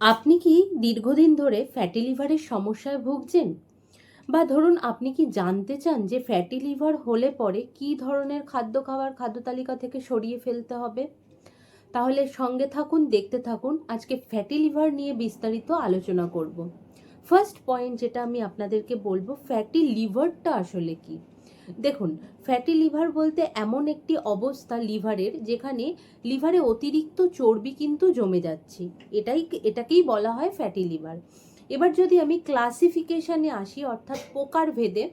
আপনি কি দীর্ঘদিন ধরে ফ্যাটি লিভারের সমস্যায় ভুগছেন? বা ধরুন আপনি কি জানতে চান যে ফ্যাটি লিভার হলে পরে কি ধরনের খাদ্য খাবার, খাদ্য তালিকা থেকে সরিয়ে ফেলতে হবে? তাহলে সঙ্গে থাকুন, দেখতে থাকুন। আজকে ফ্যাটি লিভার নিয়ে বিস্তারিত আলোচনা করব। ফার্স্ট পয়েন্ট যেটা আমি আপনাদেরকে বলব ফ্যাটি লিভারটা আসলে কি? দেখুন ফ্যাটি লিভার বলতে এমন একটি অবস্থা লিভারের যেখানে লিভারে অতিরিক্ত চর্বি কিন্তু জমে যাচ্ছে। এটাই এটাকেই বলা হয় ফ্যাটি লিভার এবার যদি আমি ক্লাসিফিকেশানে আসি, অর্থাৎ প্রকার ভেদে,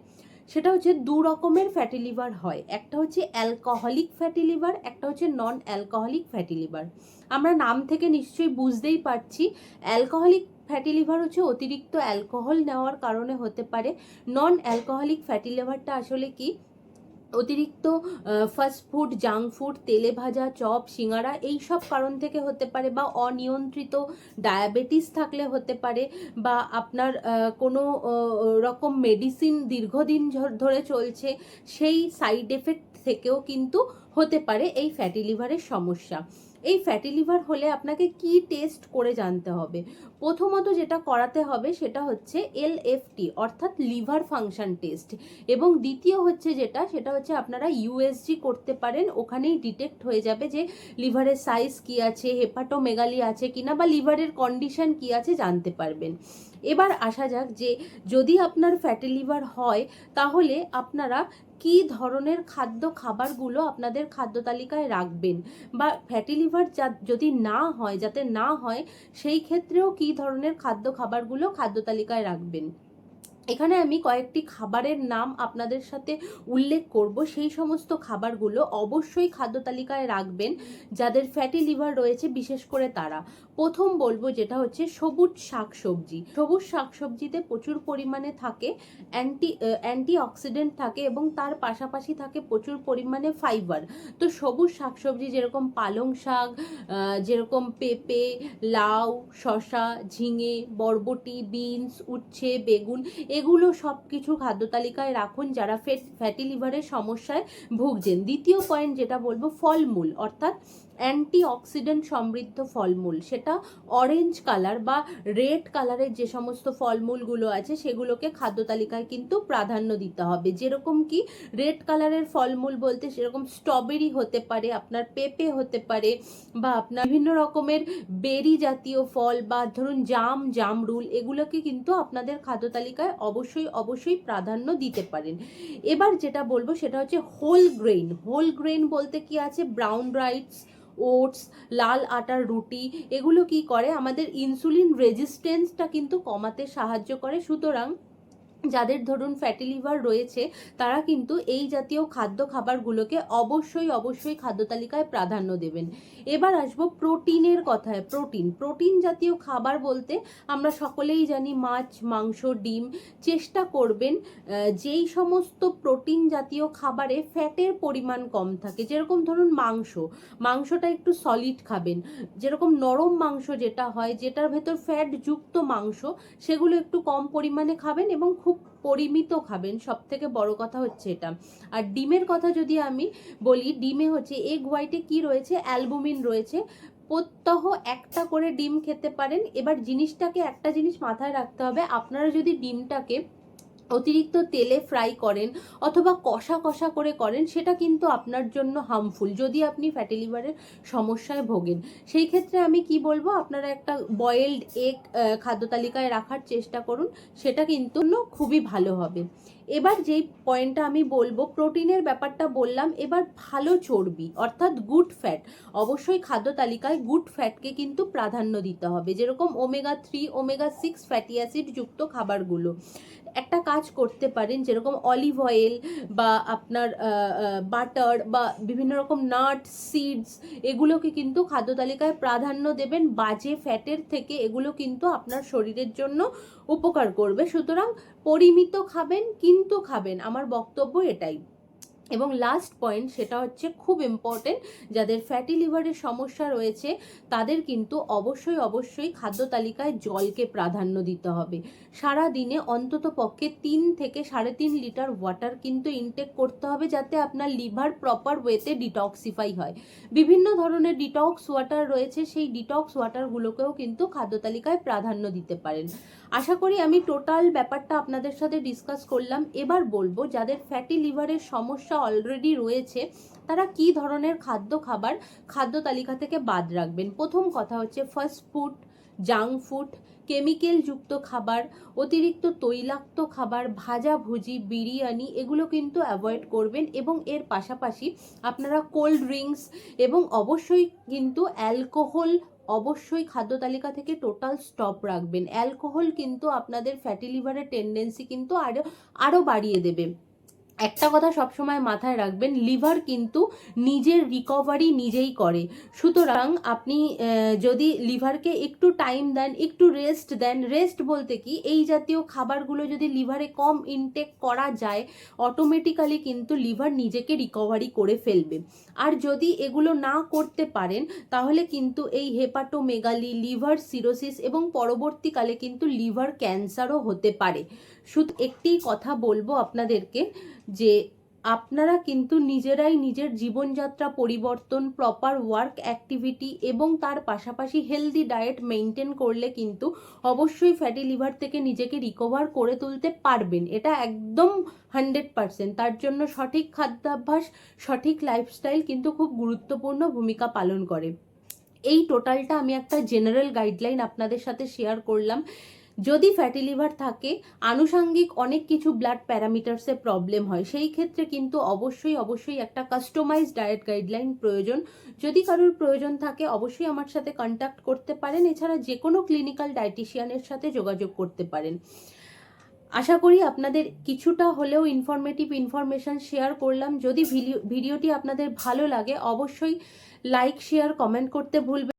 সেটা হচ্ছে দু রকমের ফ্যাটি লিভার হয়। একটা হচ্ছে অ্যালকোহলিক ফ্যাটি লিভার একটা হচ্ছে নন অ্যালকোহলিক ফ্যাটি লিভার আমরা নাম থেকে নিশ্চয়ই বুঝতেই পারছি অ্যালকোহলিক ফ্যাটি লিভার হচ্ছে অতিরিক্ত অ্যালকোহল নেওয়ার কারণে হতে পারে। নন অ্যালকোহলিক ফ্যাটি লিভারটা আসলে কি? অতিরিক্ত ফাস্ট ফুড জাঙ্ক ফুড তেলে ভাজা, চপ, সিঙ্গারা এই সব কারণ থেকে হতে পারে বা অনিয়ন্ত্রিত ডায়াবেটিস থাকলে হতে পারে বা আপনার কোনো রকম মেডিসিন দীর্ঘদিন ধরে চলছে সেই সাইড এফেক্ট থেকেও কিন্তু হতে পারে এই ফ্যাটি লিভারের সমস্যা। এই ফ্যাটি লিভার হলে আপনাকে কি টেস্ট করে জানতে হবে? প্রথমত যেটা করাতে হবে সেটা হচ্ছে এলএফটি অর্থাৎ লিভার ফাংশন টেস্ট এবং দ্বিতীয় হচ্ছে যেটা, সেটা হচ্ছে আপনারা ইউএসজি করতে পারেন, ওখানেই ডিটেক্ট হয়ে যাবে যে লিভারের সাইজ কি আছে হেপাটোমেগালি আছে কিনা বা লিভারের কন্ডিশন কি আছে জানতে পারবেন। এবার আসা যাক যে যদি আপনার ফ্যাটি লিভার হয়, তাহলে আপনারা কি ধরনের খাদ্য খাবারগুলো আপনাদের খাদ্য তালিকায় রাখবেন? বা ফ্যাটি লিভার যদি না হয়, যাতে না হয়, সেই ক্ষেত্রেও কি ধরনের খাদ্য খাবারগুলো খাদ্য তালিকায় রাখবেন? এখানে আমি কয়েকটি খাবারের নাম আপনাদের সাথে উল্লেখ করব। সেই সমস্ত খাবারগুলো অবশ্যই খাদ্য তালিকায় রাখবেন। যাদের ফ্যাটি লিভার রয়েছে, বিশেষ করে তারা। প্রথম বলব যেটা হচ্ছে সবুজ শাকসবজি। সবুজ শাকসবজিতে প্রচুর পরিমাণে থাকে অ্যান্টি অ্যান্টি অক্সিডেন্ট থাকে এবং তার পাশাপাশি থাকে প্রচুর পরিমাণে ফাইবার তো সবুজ শাকসবজি যেরকম পালং শাক যেরকম পেঁপে, লাউ, শসা, ঝিঙে, বরবটি, বিনস, উচ্ছে, বেগুন, এগুলো সব কিছু খাদ্য তালিকায় রাখুন যারা ফ্যাটি লিভারের সমস্যায় ভুগছেন। দ্বিতীয় পয়েন্ট যেটা বলব ফলমূল, অর্থাৎ অ্যান্টি অক্সিডেন্ট সমৃদ্ধ ফলমূল। সেটা অরেঞ্জ কালার বা রেড কালারের যে সমস্ত ফলমূলগুলো আছে, সেগুলোকে খাদ্য তালিকায় কিন্তু প্রাধান্য দিতে হবে। যেরকম কি রেড কালারের ফলমূল বলতে সেরকম স্ট্রবেরি হতে পারে, আপনার পেঁপে হতে পারে, বা আপনার বিভিন্ন রকমের বেরি জাতীয় ফল বা ধরুন জাম, জামরুল, এগুলোকে কিন্তু আপনাদের খাদ্য তালিকায় অবশ্যই অবশ্যই প্রাধান্য দিতে পারেন। এবার যেটা বলব সেটা হচ্ছে হোল গ্রেইন হোল গ্রেইন বলতে কি আছে? ব্রাউন রাইস ওটস, লাল আটার রুটি, এগুলো কি করে? আমাদের ইনসুলিন রেজিস্ট্যান্সটা কিন্তু কমাতে সাহায্য করে। সুতরাং যাদের ধরুন ফ্যাটি লিভার রয়েছে, তারা কিন্তু এই জাতীয় খাদ্য খাবারগুলোকে অবশ্যই অবশ্যই খাদ্য তালিকায় প্রাধান্য দেবেন। এবার আসব প্রোটিনের কথায়, প্রোটিন। প্রোটিন জাতীয় খাবার বলতে আমরা সকলেই জানি মাছ, মাংস, ডিম। চেষ্টা করবেন যেই সমস্ত প্রোটিন জাতীয় খাবারে ফ্যাটের পরিমাণ কম থাকে, যেরকম ধরুন মাংস। মাংসটা একটু সলিড খাবেন। যেরকম নরম মাংস যেটা হয়, যেটার ভেতর ফ্যাট যুক্ত মাংস, সেগুলো একটু কম পরিমাণে খাবেন এবং খুব পরিমিত খাবেন। সব থেকে বড় কথা হচ্ছে এটা। আর ডিমের কথা যদি আমি বলি, ডিমে হচ্ছে এগ হোয়াইটে কি রয়েছে? অ্যালবুমিন রয়েছে। প্রত্যহ একটা করে ডিম খেতে পারেন। এবার জিনিসটাকে একটা জিনিস মাথায় রাখতে হবে। আপনারা যদি ডিমটাকে অতিরিক্ত তেলে ফ্রাই করেন অথবা কষা কষা করে করেন, সেটা কিন্তু আপনার জন্য হার্মফুল যদি আপনি ফ্যাটি লিভারের সমস্যায় ভোগেন। সেই ক্ষেত্রে আমি কি বলব, আপনারা একটা বয়েলড এগ খাদ্য তালিকায় রাখার চেষ্টা করুন, সেটা কিন্তু খুবই ভালো হবে। এবার যেই পয়েন্টটা আমি বলব, প্রোটিনের ব্যাপারটা বললাম, এবার ভালো চর্বি, অর্থাৎ গুড ফ্যাট অবশ্যই খাদ্য তালিকায় গুড ফ্যাটকে কিন্তু প্রাধান্য দিতে হবে, যেরকম omega three omega six fatty acid যুক্ত খাবারগুলো। একটা কাজ করতে পারেন, যেরকম অলিভ অয়েল বা আপনার বাটার বা বিভিন্ন রকম নাট সিডস এগুলোকে কিন্তু খাদ্য তালিকায় প্রাধান্য দেবেন, বাজে ফ্যাটের থেকে এগুলো কিন্তু আপনার শরীরের জন্য উপকার করবে। সুতরাং পরিমিত খাবেন, কিন্তু খাবেন। আমার বক্তব্য এটাই। এবং লাস্ট পয়েন্ট সেটা হচ্ছে খুব ইম্পর্টেন্ট যাদের ফ্যাটি লিভারের সমস্যা রয়েছে, তাদের কিন্তু অবশ্যই অবশ্যই খাদ্য তালিকায় জলকে প্রাধান্য দিতে হবে। সারা দিনে অন্তত পক্ষে তিন থেকে সাড়ে তিন লিটার ওয়াটার কিন্তু ইনটেক করতে হবে, যাতে আপনার লিভার প্রপার ওয়েতে ডিটক্সিফাই হয়। বিভিন্ন ধরনের ডিটক্স ওয়াটার রয়েছে, সেই ডিটক্স ওয়াটারগুলোকেও কিন্তু খাদ্য তালিকায় প্রাধান্য দিতে পারেন। আশা করি আমি টোটাল ব্যাপারটা আপনাদের সাথে ডিসকাস করলাম। এবার বলব, যাদের ফ্যাটি লিভারের সমস্যা অলরেডি রয়েছে, তারা কি ধরনের খাদ্য খাবার খাদ্য তালিকা থেকে বাদ রাখবেন? প্রথম কথা হচ্ছে fast food junk food chemical যুক্ত খাবার, অতিরিক্ত তৈলাক্ত খাবার, ভাজা ভুজি, বিরিয়ানি, এগুলো কিন্তু অ্যাভয়েড করবেন এবং এর পাশাপাশি আপনারা কোল্ড ড্রিঙ্কস এবং অবশ্যই কিন্তু অ্যালকোহল অবশ্যই খাদ্য তালিকা থেকে টোটাল স্টপ রাখবেন। অ্যালকোহল কিন্তু আপনাদের ফ্যাটি লিভারের টেন্ডেন্সি কিন্তু আরও আরও বাড়িয়ে দেবে। একটা কথা সবসময় মাথায় রাখবেন, লিভার কিন্তু নিজের রিকভারি নিজেই করে। সুতরাং আপনি যদি লিভারকে একটু টাইম দেন, একটু রেস্ট দেন রেস্ট বলতে কি, এই জাতীয় খাবারগুলো যদি লিভারে কম ইনটেক করা যায় অটোমেটিক্যালি কিন্তু লিভার নিজেকে রিকভারি করে ফেলবে। আর যদি এগুলো না করতে পারেন, তাহলে কিন্তু এই হেপাটোমেগালি লিভার সিরোসিস এবং পরবর্তীকালে কিন্তু লিভার ক্যান্সারও হতে পারে। শুধু একটি কথা বলব আপনাদেরকে যে আপনারা কিন্তু নিজেরাই নিজের জীবনযাত্রা পরিবর্তন প্রপার ওয়ার্ক অ্যাক্টিভিটি এবং তার পাশাপাশি হেলদি ডায়েট মেনটেন করলে কিন্তু অবশ্যই ফ্যাটি লিভার থেকে নিজেকে রিকভার করে তুলতে পারবেন। এটা একদম হান্ড্রেড পারসেন্ট তার জন্য সঠিক খাদ্যাভ্যাস, সঠিক লাইফস্টাইল কিন্তু খুব গুরুত্বপূর্ণ ভূমিকা পালন করে। এই টোটালটা আমি একটা জেনারেল গাইডলাইন আপনাদের সাথে শেয়ার করলাম। যদি ফ্যাটি লিভার থাকে, আনুষাঙ্গিক অনেক কিছু ব্লাড প্যারামিটার্সে প্রবলেম হয়। সেই ক্ষেত্রে কিন্তু অবশ্যই অবশ্যই একটা কাস্টমাইজ ডায়েট গাইডলাইন প্রয়োজন। যদি কারোর প্রয়োজন থাকে, অবশ্যই আমার সাথে কন্ট্যাক্ট করতে পারেন। এছাড়া যে কোনো ক্লিনিক্যাল ডায়েটিশিয়ানের সাথে যোগাযোগ করতে পারেন। আশা করি আপনাদের কিছুটা হলেও ইনফরমেটিভ ইনফরমেশন শেয়ার করলাম। যদি ভিডিও, ভিডিওটি আপনাদের ভালো লাগে, অবশ্যই লাইক শেয়ার কমেন্ট করতে ভুলবেন